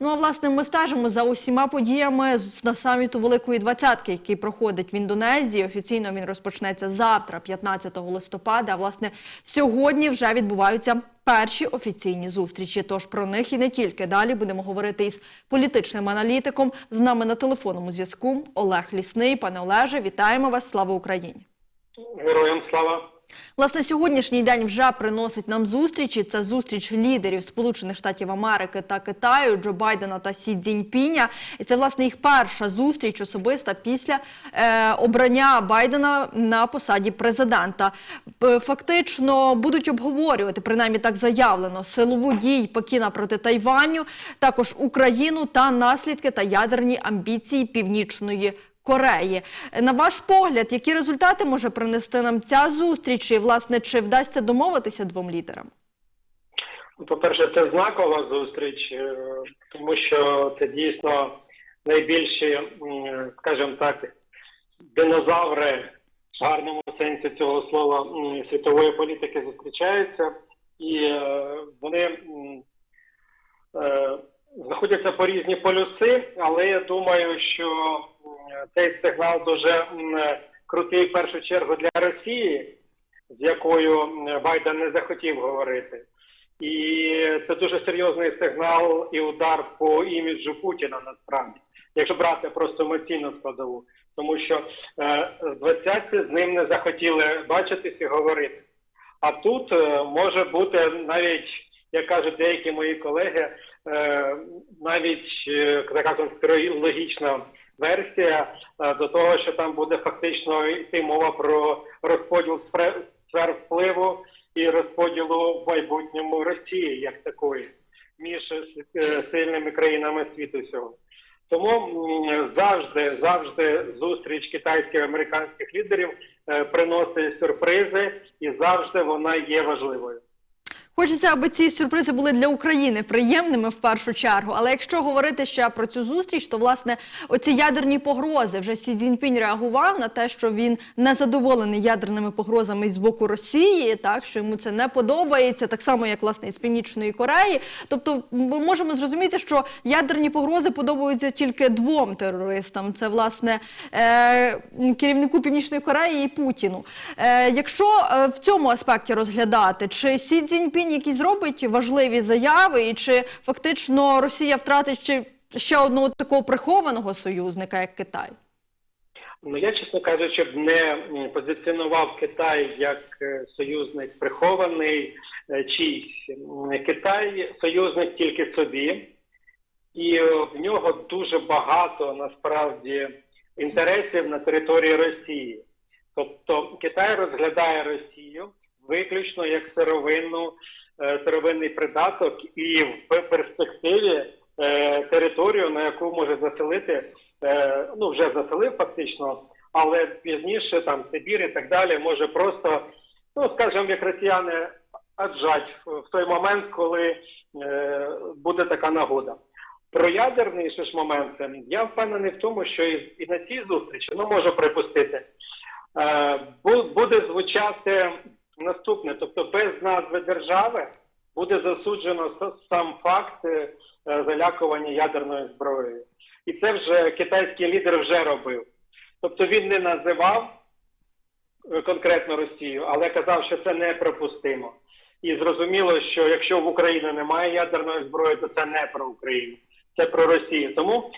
Ну а власне ми стежимо за усіма подіями на саміту Великої Двадцятки, який проходить в Індонезії. Офіційно він розпочнеться завтра, 15 листопада. А власне сьогодні вже відбуваються перші офіційні зустрічі. Тож про них і не тільки. Далі будемо говорити із політичним аналітиком. З нами на телефонному зв'язку Олег Лісний. Пане Олеже, вітаємо вас! Слава Україні! Героям слава. Власне, сьогоднішній день вже приносить нам зустрічі. Це зустріч лідерів Сполучених Штатів Америки та Китаю Джо Байдена та Сі Цзіньпіня. І це власне їх перша зустріч особиста після е, обрання Байдена на посаді президента. Фактично будуть обговорювати, принаймні так заявлено, силову дій Пекіна проти Тайваню, також Україну та наслідки та ядерні амбіції Північної Кореї. На ваш погляд, які результати може принести нам ця зустріч? І, власне, чи вдасться домовитися двом лідерам? Ну, По-перше, це знакова зустріч, е, тому що це дійсно найбільші, скажімо так, динозаври в гарному сенсі цього слова світової політики зустрічаються, і е, вони е, знаходяться по різні полюси, але я думаю, що цей сигнал дуже крутий в першу чергу для Росії, з якою Байден не захотів говорити. І це дуже серйозний сигнал і удар по іміджу Путіна насправді, якщо брати просто емоційну складову, тому що е, з ним не захотіли бачитись і говорити. А тут е, може бути навіть, як кажуть деякі мої колеги, е, навіть така конспірологічна версія е, до того, що там буде фактично йти мова про розподіл сфер впливу і розподілу в майбутньому Росії як такої між е, сильними країнами світу всього. Тому завжди, завжди зустріч китайських американських лідерів е, приносить сюрпризи, і завжди вона є важливою. Хочеться, аби ці сюрпризи були для України приємними в першу чергу. Але якщо говорити ще про цю зустріч, то власне оці ядерні погрози вже Сі Цзіньпінь реагував на те, що він не задоволений ядерними погрозами з боку Росії, так що йому це не подобається, так само як власне із Північної Кореї. Тобто, ми можемо зрозуміти, що ядерні погрози подобаються тільки двом терористам: це власне е, керівнику Північної Кореї і Путіну. Е, якщо е, в цьому аспекті розглядати, чи Сі Цзіньпінь якісь зробить важливі заяви, і чи фактично Росія втратить ще, ще одного такого прихованого союзника, як Китай? Ну я, чесно кажучи, б не позиціонував Китай як е, союзник прихований е, чийсь. Китай союзник тільки собі, і е, в нього дуже багато насправді інтересів на території Росії. Тобто Китай розглядає Росію виключно як сировинну, е, сировинний придаток і в перспективі е, територію, на яку може заселити, е, ну вже заселив фактично, але пізніше там Сибір і так далі може просто, ну скажімо, як росіяни аджать в той момент, коли буде така нагода. Про ядерний ще ж момент я впевнений в тому, що і, і на цій зустрічі, ну можу припустити, е, буде звучати наступне, тобто без назви держави буде засуджено сам факт е, залякування ядерною зброєю. І це вже китайський лідер вже робив. Тобто він не називав е, конкретно Росію, але казав, що це неприпустимо. І зрозуміло, що якщо в Україні немає ядерної зброї, то це не про Україну, це про Росію. Тому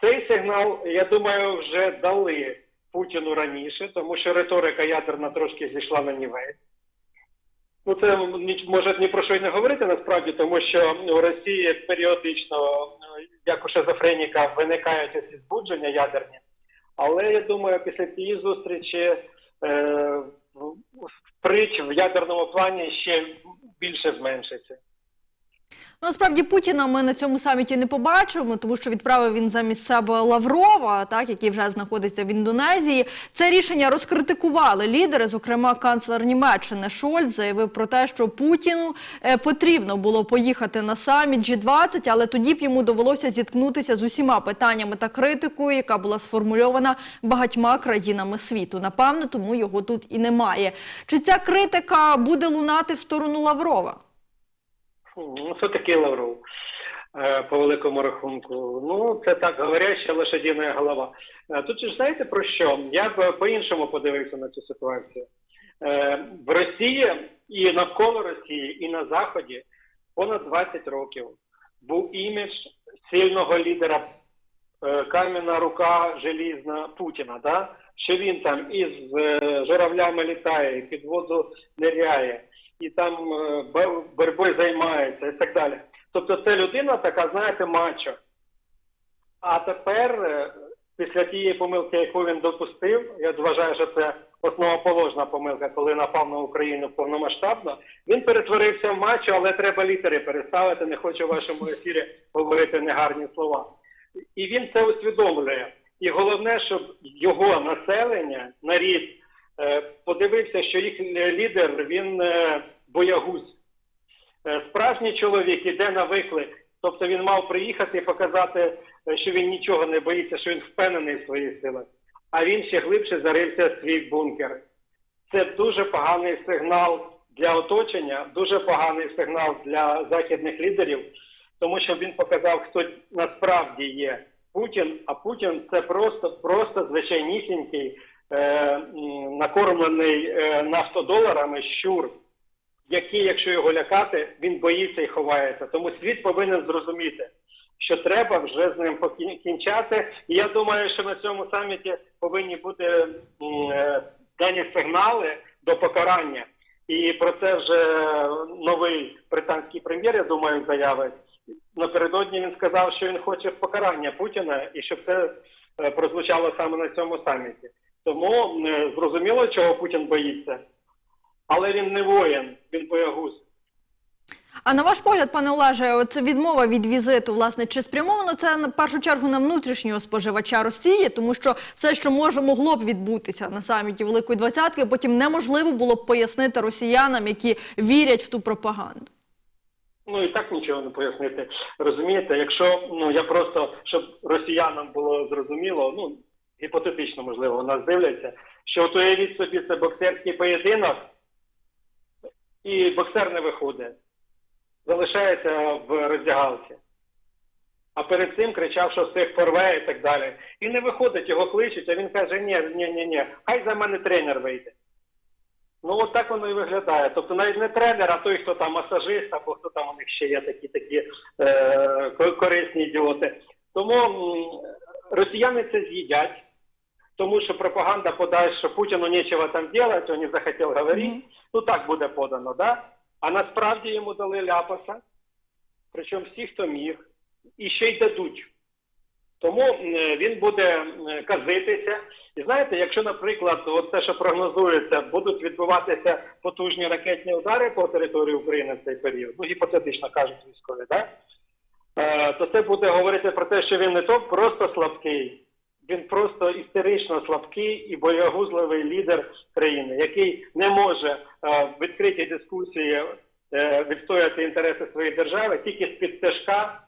цей сигнал, я думаю, вже дали Путіну раніше, тому що риторика ядерна трошки зійшла на нівець. Ну, це може ні про що й не говорити насправді, тому що у Росії періодично, е, як у шизофреніка, виникають ці збудження ядерні. Але я думаю, після цієї зустрічі е, притч в ядерному плані ще більше зменшиться. Ну, насправді Путіна ми на цьому саміті не побачимо, тому що відправив він замість себе Лаврова, так який вже знаходиться в Індонезії. Це рішення розкритикували лідери. Зокрема, канцлер Німеччини Шольц заявив про те, що Путіну е, потрібно було поїхати на саміт G20, але тоді б йому довелося зіткнутися з усіма питаннями та критикою, яка була сформульована багатьма країнами світу. Напевно, тому його тут і немає. Чи ця критика буде лунати в сторону Лаврова? Ну, таке Лавров? е, по великому рахунку. Ну, це так, говоряща лошадіна голова. Е, Тут ж знаєте про що? Я б по-іншому подивився на цю ситуацію. Е, В Росії і навколо Росії, і на Заході понад 20 років був імідж сильного лідера кам'яна рука желізна Путіна, да? що він там із журавлями літає, під воду ниряє, і там е, боротьбою займається і так далі. Тобто це людина така, знаєте, мачо. А тепер, е, після тієї помилки, яку він допустив, я вважаю, що це основоположна помилка, коли напав на Україну повномасштабно, він перетворився в мачо, але треба літери переставити. Не хочу в вашому ефірі говорити негарні слова. І він це усвідомлює. І головне, щоб його населення, нарід, е, подивився, що їх лідер він е, боягуз. Е, Справжній чоловік іде на виклик. Тобто він мав приїхати і показати, е, що він нічого не боїться, що він впевнений в своїх силах. А він ще глибше зарився в свій бункер. Це дуже поганий сигнал для оточення, дуже поганий сигнал для західних лідерів, тому що він показав, хто насправді є Путін. А Путін це просто, просто звичайнісінький е, накормлений е, нафтодоларами щур який, якщо його лякати, він боїться і ховається. Тому світ повинен зрозуміти, що треба вже з ним покінчати. І я думаю, що на цьому саміті повинні бути е, дані сигнали до покарання. І про це вже новий британський прем'єр, я думаю, заявить. Напередодні він сказав, що він хоче покарання Путіна і щоб це е, прозвучало саме на цьому саміті. Тому е, зрозуміло, чого Путін боїться. Але він не воїн, він боягуз. А на ваш погляд, пане Олеже, от відмова від візиту, власне, чи спрямовано це на першу чергу на внутрішнього споживача Росії, тому що це, що може могло б відбутися на саміті Великої Двадцятки, потім неможливо було б пояснити росіянам, які вірять в ту пропаганду. Ну і так нічого не пояснити. Розумієте, якщо ну я просто щоб росіянам було зрозуміло, ну гіпотетично можливо, нас дивляться, що от уявіть собі це боксерський поєдинок, і боксер не виходить, залишається в роздягалці. А перед цим кричав, що всіх порве і так далі. І не виходить, його кличуть, а він каже: ні, ні, ні, ні, хай за мене тренер вийде. Ну, от так воно і виглядає. Тобто навіть не тренер, а той, хто там масажист, або хто там у них ще є такі такі е, корисні ідіоти. Тому росіяни це з'їдять, тому що пропаганда подає, що Путіну нічого там робити, він не захотів говорити. Мгм. Ну так буде подано, да? А насправді йому дали ляпаса, причому всі, хто міг, і ще й дадуть. Тому він буде казитися. І знаєте, якщо, наприклад, от те, що прогнозується, будуть відбуватися потужні ракетні удари по території України в цей період, ну гіпотетично кажуть військові, да? е, то це буде говорити про те, що він не то просто слабкий, він просто істерично слабкий і боягузливий лідер країни, який не може е, в відкритій дискусії е, відстояти інтереси своєї держави тільки з-під тяжка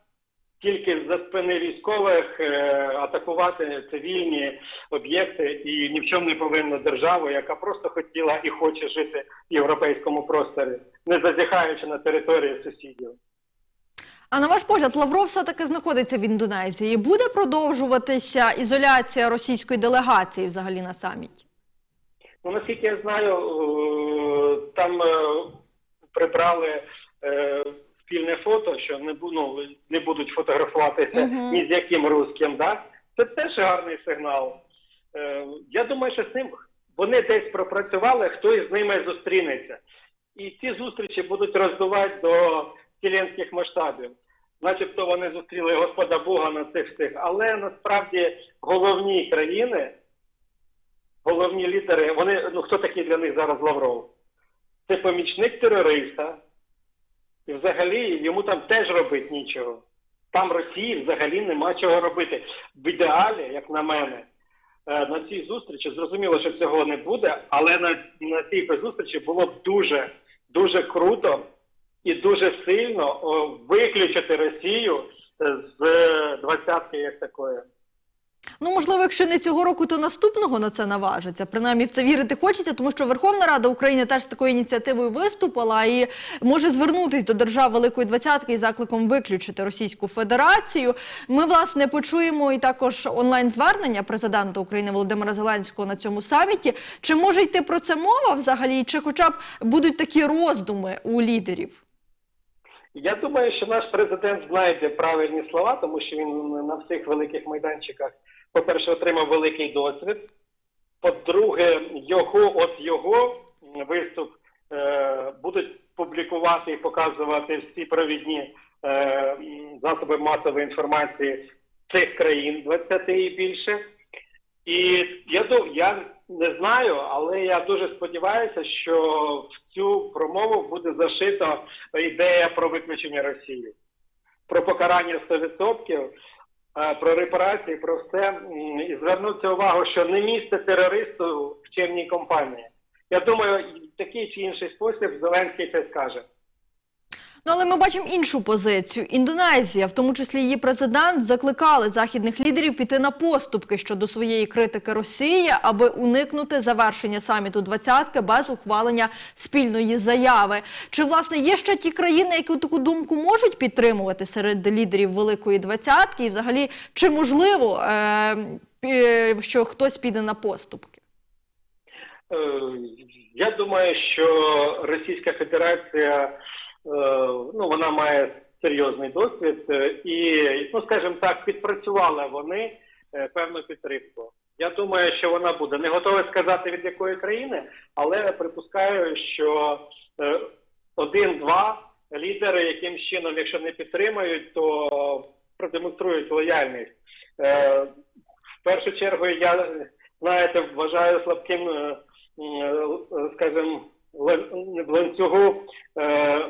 тільки за спини військових е, атакувати цивільні об'єкти і ні в чому не повинна державу, яка просто хотіла і хоче жити в європейському просторі, не зазіхаючи на території сусідів. А на ваш погляд, Лавров все-таки знаходиться в Індонезії. Буде продовжуватися ізоляція російської делегації взагалі на саміті? Ну наскільки я знаю, е, там е, прибрали е, спільне фото, що не ну, не будуть фотографуватися Мгм. ні з яким русським. Да? Це теж гарний сигнал. Я думаю, що з ним вони десь пропрацювали, хто із ними зустрінеться. І ці зустрічі будуть роздувати до вселенських масштабів. Начебто вони зустріли Господа Бога на цих всіх, але насправді головні країни, головні лідери, вони ну хто такий для них зараз Лавров? Це помічник терориста, і взагалі йому там теж робити нічого. Там Росії взагалі нема чого робити. В ідеалі, як на мене, е, на цій зустрічі зрозуміло, що цього не буде, але на, на цій зустрічі було б дуже, дуже круто і дуже сильно виключити Росію е, з двадцятки як такої. Ну, можливо, якщо не цього року, то наступного на це наважиться. Принаймні в це вірити хочеться, тому що Верховна Рада України теж з такою ініціативою виступила і може звернутися до держав Великої Двадцятки із закликом виключити Російську Федерацію. Ми власне почуємо і також онлайн звернення президента України Володимира Зеленського на цьому саміті. Чи може йти про це мова взагалі? Чи хоча б будуть такі роздуми у лідерів? Я думаю, що наш президент знайде правильні слова, тому що він на всіх великих майданчиках, по-перше, отримав великий досвід. По-друге, його от його виступ е, будуть публікувати і показувати всі провідні е, засоби масової інформації цих країн 20 і більше. І я я не знаю, але я дуже сподіваюся, що в цю промову буде зашита ідея про виключення Росії, про покарання 100%, е, про репарації, про все. І звернуться увагу, що не місце терористу в чимній компанії. Я думаю, такий чи інший спосіб Зеленський це скаже. Ну, але ми бачимо іншу позицію. Індонезія, в тому числі її президент, закликали західних лідерів піти на поступки щодо своєї критики Росії, аби уникнути завершення саміту двадцятки без ухвалення спільної заяви. Чи власне є ще ті країни, які таку думку можуть підтримувати серед лідерів Великої двадцятки? І взагалі, чи можливо, е, що хтось піде на поступки? Е, Я думаю, що Російська Федерація ну вона має серйозний досвід е, і, ну скажімо так, підпрацювали вони е, певну підтримку. Я думаю, що вона буде. Не готовий сказати від якої країни, але припускаю, що е, один-два лідери яким чином, якщо не підтримають, то продемонструють лояльність. Е, В першу чергу я знаєте, вважаю слабким, е, е, скажімо, ланцюгу е,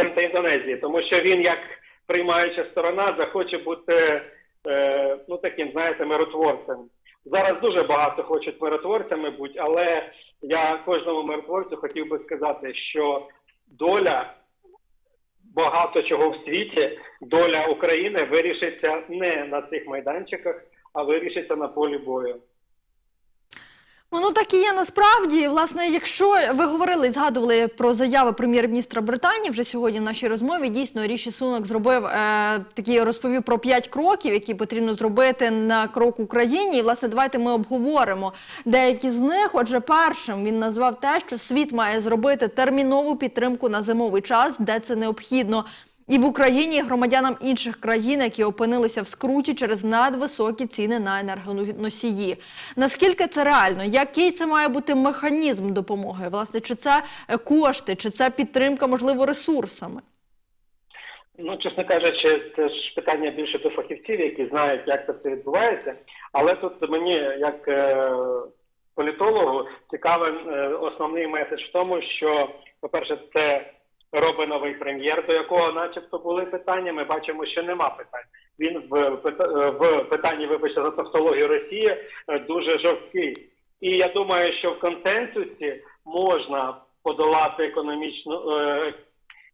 президента Індонезії, тому що він, як приймаюча сторона, захоче бути е, ну таким, знаєте, миротворцем. Зараз дуже багато хочуть миротворцями бути, але я кожному миротворцю хотів би сказати, що доля багато чого в світі, доля України вирішиться не на цих майданчиках, а вирішиться на полі бою. Воно так і є насправді. Власне, якщо ви говорили згадували про заяви прем'єр-міністра Британії вже сьогодні в нашій розмові, дійсно Ріші Сунок зробив е, такі розповів про п'ять кроків, які потрібно зробити на крок Україні. І власне, давайте ми обговоримо деякі з них. Отже, першим він назвав те, що світ має зробити термінову підтримку на зимовий час, де це необхідно. І в Україні громадянам інших країн, які опинилися в скруті через надвисокі ціни на енергоносії. Наскільки це реально? Який це має бути механізм допомоги? Власне, чи це е, кошти, чи це підтримка, можливо, ресурсами? Ну, чесно кажучи, це ж питання більше до фахівців, які знають, як це все відбувається. Але тут мені, як е, політологу, цікавий е, основний меседж в тому, що, по-перше, це робить новий прем'єр, до якого, начебто, були питання. Ми бачимо, що нема питань. Він в, в питанні, вибачте, за тавтологію Росії е, дуже жорсткий. І я думаю, що в консенсусі можна подолати економічну е,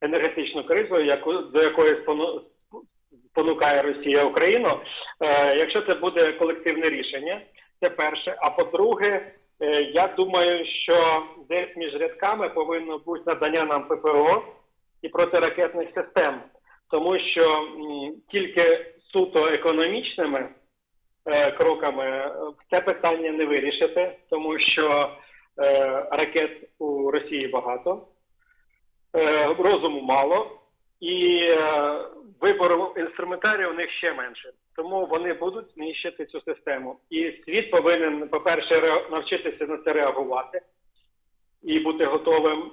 енергетичну кризу, яку до якої спону- спонукає Росія Україну. Е, якщо це буде колективне рішення, це перше. А по-друге, я думаю, що десь між рядками повинно бути надання нам ППО і протиракетних систем, тому що тільки суто економічними е, кроками е, це питання не вирішити, тому що е, ракет у Росії багато, е, розуму мало, і е, вибору інструментарію у них ще менше. Тому вони будуть знищити цю систему. І світ повинен, по-перше, ре- навчитися на це реагувати і бути готовим.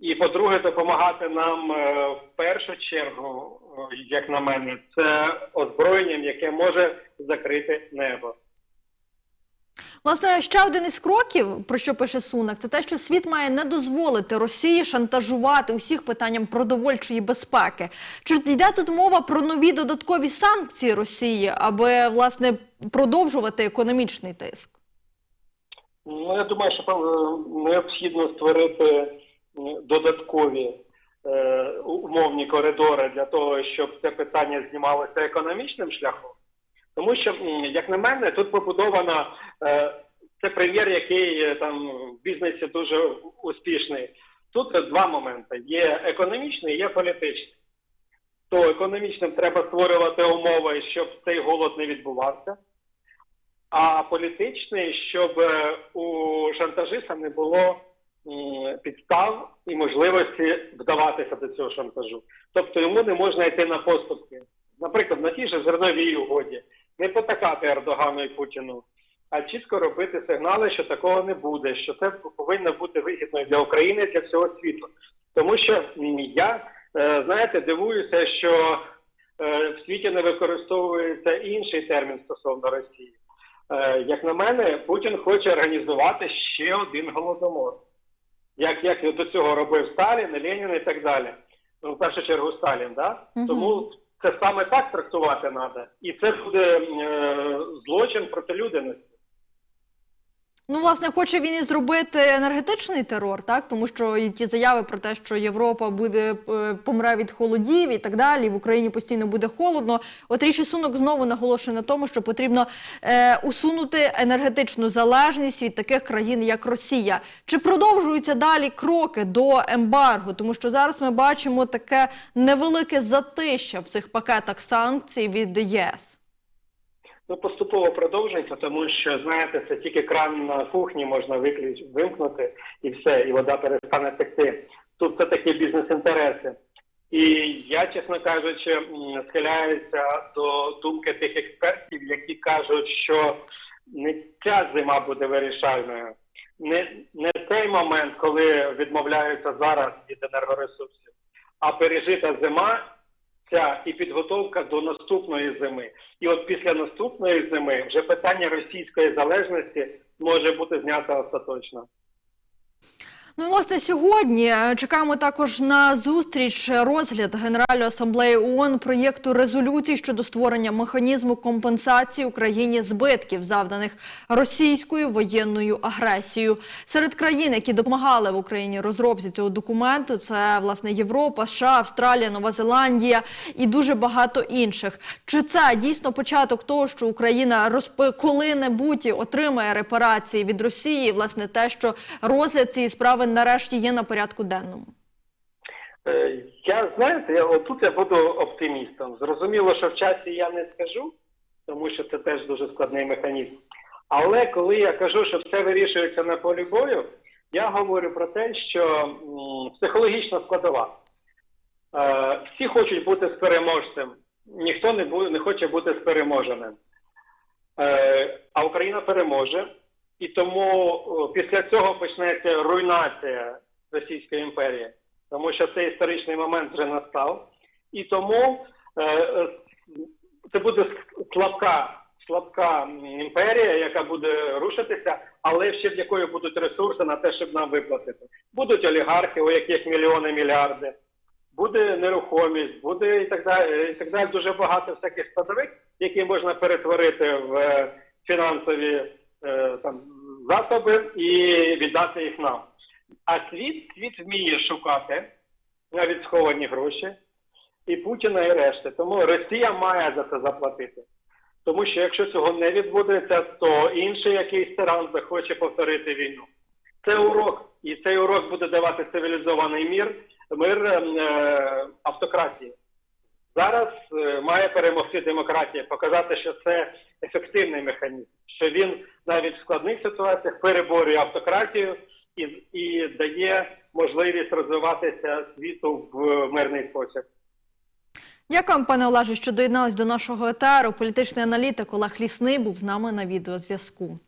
І по-друге, допомагати нам е, в першу чергу, е, як на мене, це озброєнням, яке може закрити небо. Власне, ще один із кроків, про що пише Сунак, це те, що світ має не дозволити Росії шантажувати усіх питанням продовольчої безпеки. Чи йде тут мова про нові додаткові санкції Росії, аби власне продовжувати економічний тиск? Ну, я думаю, що необхідно створити додаткові е, умовні коридори для того, щоб це питання знімалося економічним шляхом. Тому що, як на мене, тут побудована е, це прем'єр, який е, там в бізнесі дуже успішний. Тут е, два моменти: є економічний, і є політичний. То економічним треба створювати умови, щоб цей голод не відбувався. А політичний, щоб у шантажиста не було підстав і можливості вдаватися до цього шантажу. Тобто йому не можна йти на поступки. Наприклад, на тій же зерновій угоді, не потакати Ердогану і Путіну, а чітко робити сигнали, що такого не буде, що це повинно бути вигідно для України, для всього світу. Тому що я, е, знаєте, дивуюся, що е, в світі не використовується інший термін стосовно Росії. Е, Як на мене, Путін хоче організувати ще один голодомор. Як, як до цього робив Сталін, Ленін і так далі. Ну, в першу чергу Сталін, да? Мгм. Тому це саме так трактувати треба. І це буде е, злочин проти людяності. Ну, власне, хоче він і зробити енергетичний терор, так тому що ті заяви про те, що Європа буде е, помре від холодів і так далі. В Україні постійно буде холодно. От Сунок знову наголошує на тому, що потрібно е, усунути енергетичну залежність від таких країн, як Росія. Чи продовжуються далі кроки до ембарго? Тому що зараз ми бачимо таке невелике затища в цих пакетах санкцій від ЄС. Ну, поступово продовжується, тому що, знаєте, це тільки кран на кухні можна виключ... вимкнути і все, і вода перестане текти. Тут це такі бізнес-інтереси. І я, чесно кажучи, схиляюся до думки тих експертів, які кажуть, що не ця зима буде вирішальною, не, не той момент, коли відмовляються зараз від енергоресурсів, а пережита зима ця і підготовка до наступної зими. І от після наступної зими вже питання російської залежності може бути знято остаточно. Ну, власне, сьогодні е, чекаємо також на зустріч е, розгляд Генеральної асамблеї ООН проєкту резолюції щодо створення механізму компенсації Україні збитків, завданих російською воєнною агресією. Серед країн, які допомагали в Україні розробці цього документу, це власне Європа, США, Австралія, Нова Зеландія і дуже багато інших. Чи це дійсно початок того, що Україна розпи коли-небудь отримає репарації від Росії? Власне, те, що розгляд цієї справи нарешті є на порядку денному. Е, Я знаєте, я отут я буду оптимістом. Зрозуміло, що в часі я не скажу, тому що це теж дуже складний механізм. Але коли я кажу, що все вирішується на полі бою, я говорю про те, що психологічна складова. Е, Всі хочуть бути з переможцем, ніхто не не хоче бути з переможеним. Е, А Україна переможе, і тому після цього почнеться руйнація Російської імперії, тому що цей історичний момент вже настав. І тому е, е, це буде слабка, слабка імперія, яка буде рушитися, але ще в якої будуть ресурси на те, щоб нам виплатити. Будуть олігархи, у яких мільйони мільярди, буде нерухомість, буде і так далі. І так далі. Дуже багато всяких складових, які можна перетворити в е, фінансові е, там, засоби і віддати їх нам. А світ, світ вміє шукати навіть сховані гроші і Путіна, і решти. Тому Росія має за це заплатити. Тому що якщо цього не відбудеться, то інший якийсь тиран захоче повторити війну. Це урок, і цей урок буде давати цивілізований мір, мир е, автократії. Зараз е, має перемогти демократія, показати, що це ефективний механізм, що він навіть в складних ситуаціях переборює автократію і, і дає можливість розвиватися світу в мирний спосіб. Дякую, пане Олеже, що доєднались до нашого етеру. Політичний аналітик Олег Лісний був з нами на відеозв'язку.